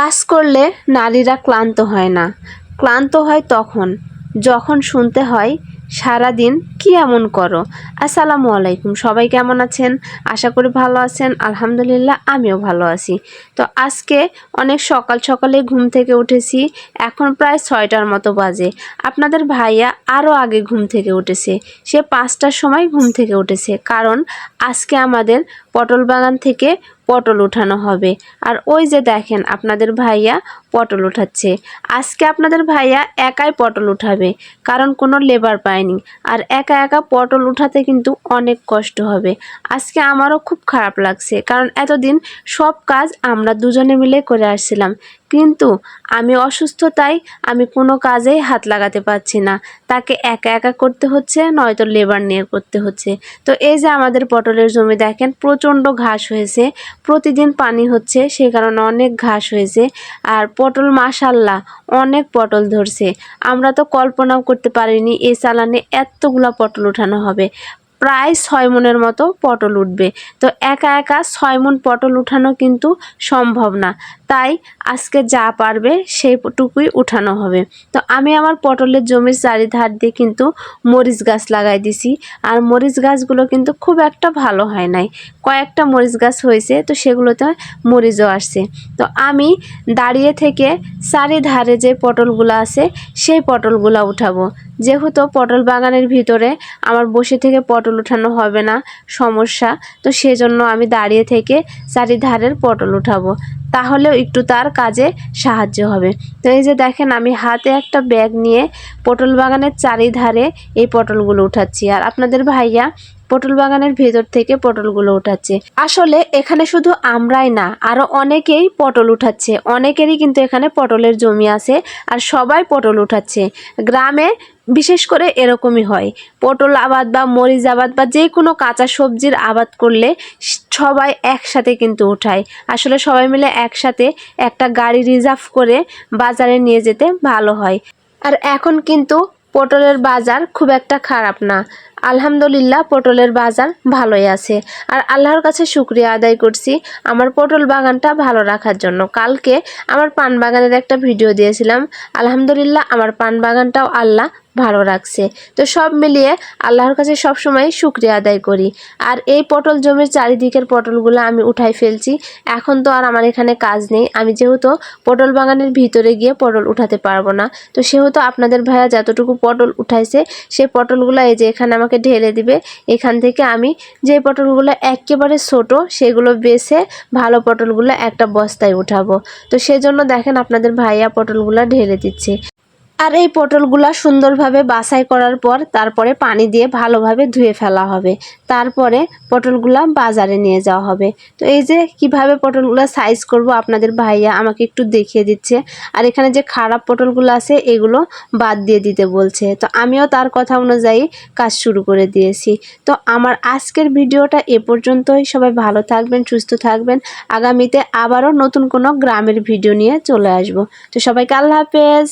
কাজ করলে নারীরা ক্লান্ত হয় না। ক্লান্ত হয় তখন। যখন শুনতে হয় সারাদিন কি এমন করো? আসসালামু আলাইকুম, সবাই কেমন আছেন? আশা করি ভালো আছেন, আলহামদুলিল্লাহ আমিও ভালো আছি। তো আজকে অনেক সকাল সকালে ঘুম থেকে উঠেছি, এখন প্রায় ছয়টার মতো বাজে। আপনাদের ভাইয়া আরও আগে ঘুম থেকে উঠেছে, সে পাঁচটার সময় ঘুম থেকে উঠেছে, কারণ আজকে আমাদের পটল বাগান থেকে পটল উঠানো হবে। আর ওই যে দেখেন, আপনাদের ভাইয়া পটল উঠাচ্ছে। আজকে আপনাদের ভাইয়া একাই পটল উঠাবে, কারণ কোনো লেবার পায়নি। আর একা একা একা পটল উঠাতে কিন্তু অনেক কষ্ট হবে। আজকে আমারও খুব খারাপ লাগছে, কারণ এতদিন সব কাজ আমরা দুজনে মিলে করে আসছিলাম। কিন্তু আমি অসুস্থ তাই আমি কোনো কাজেই হাত লাগাতে পারছি না। তাকে একা একা করতে হচ্ছে, নয়তো লেবার নিয়ে করতে হচ্ছে। তো এই যে আমাদের পটলের জমি দেখেন, প্রচণ্ড ঘাস হয়েছে। প্রতিদিন পানি হচ্ছে, সে কারণে অনেক ঘাস হয়েছে। আর পটল মাশাল্লাহ অনেক পটল ধরছে। আমরা তো কল্পনাও করতে পারিনি এই চালানে এতগুলা পটল উঠানো হবে। প্রায় ছয় মনের মতো পটল উঠবে। তো একা একা ছয় মন পটল উঠানো কিন্তু সম্ভব না। তাই আজকে যা পারবে সেইটুকুই উঠানো হবে। তো আমি আমার পটলের জমির চারিধার দিয়ে কিন্তু মরিচ গাছ লাগাই দিছি। আর মরিচ গাছগুলো কিন্তু খুব একটা ভালো হয় নাই। কয়েকটা মরিচ গাছ হয়েছে, তো সেগুলোতে মরিচও আসছে। তো আমি দাঁড়িয়ে থেকে চারিধারে যে পটলগুলো আছে, সেই পটলগুলো উঠাবো। যেহেতু পটল বাগানের ভিতরে আমার বসে থেকে পটল উঠানো হবে না, সমস্যা। তো সেজন্য আমি দাঁড়িয়ে থেকে চারিধারের পটল উঠাবো। তাহলেও একটু তার কাজে সাহায্য হবে। তো এই যে দেখেন, আমি হাতে একটা ব্যাগ নিয়ে পটল বাগানের চারিধারে এই পটলগুলো উঠাচ্ছি। আর আপনাদের ভাইয়া পটল বাগানের ভেতর থেকে পটলগুলো উঠাচ্ছে। আসলে এখানে শুধু আমরাই না আরও অনেকেই পটল উঠাচ্ছে। অনেকেরই কিন্তু এখানে পটলের জমি আছে আর সবাই পটল উঠাচ্ছে। গ্রামে বিশেষ করে এরকমই হয়। পটল আবাদ বা মরিচ আবাদ বা যে কোনো কাঁচা সবজির আবাদ করলে সবাই একসাথে কিন্তু উঠায়। আসলে সবাই মিলে একসাথে একটা গাড়ি রিজার্ভ করে বাজারে নিয়ে যেতে ভালো হয়। আর এখন কিন্তু পটলের বাজার খুব একটা খারাপ না। আলহামদুলিল্লাহ, পটলের বাজার ভালোই আছে। আর আল্লাহর কাছে শুক্রিয়া আদায় করছি আমার পটল বাগানটা ভালো রাখার জন্য। কালকে আমার পান বাগানের একটা ভিডিও দিয়েছিলাম। আলহামদুলিল্লাহ, আমার পান বাগানটাও আল্লাহ ভালো রাখছে। তো সব মিলিয়ে আল্লাহর কাছে সব সময় শুক্রিয়া আদায় করি। আর এই পটল জমির চারিদিকের পটলগুলো আমি উঠাই ফেলছি। এখন তো আর আমার এখানে কাজ নেই। আমি যেহেতু পটল বাগানের ভিতরে গিয়ে পটল উঠাতে পারব না। তো সেহেতু আপনাদের ভাইয়া যতটুকু পটল উঠাইছে সেই পটলগুলো এই যে এখানে আমাকে ঢেলে দিবে। এখান থেকে আমি যে পটলগুলো একেবারে ছোট, সেগুলো বেছে ভালো পটলগুলো একটা বস্তায় উঠাবো। তো সেজন্য দেখেন আপনাদের ভাইয়া পটলগুলো ঢেলে দিচ্ছে। আর এই পটলগুলা সুন্দরভাবে বাছাই করার পর তারপরে পানি দিয়ে ভালোভাবে ধুয়ে ফেলা হবে। তারপরে পটলগুলা বাজারে নিয়ে যাওয়া হবে। তো এই যে কীভাবে পটলগুলো সাইজ করব আপনাদের ভাইয়া আমাকে একটু দেখিয়ে দিচ্ছে। আর এখানে যে খারাপ পটলগুলো আছে, এগুলো বাদ দিয়ে দিতে বলছে। তো আমিও তার কথা অনুযায়ী কাজ শুরু করে দিয়েছি। তো আমার আজকের ভিডিওটা এ পর্যন্তই। সবাই ভালো থাকবেন, সুস্থ থাকবেন। আগামীতে আবারও নতুন কোনো গ্রামের ভিডিও নিয়ে চলে আসব। তো সবাইকে আল্লাহ হাফেজ।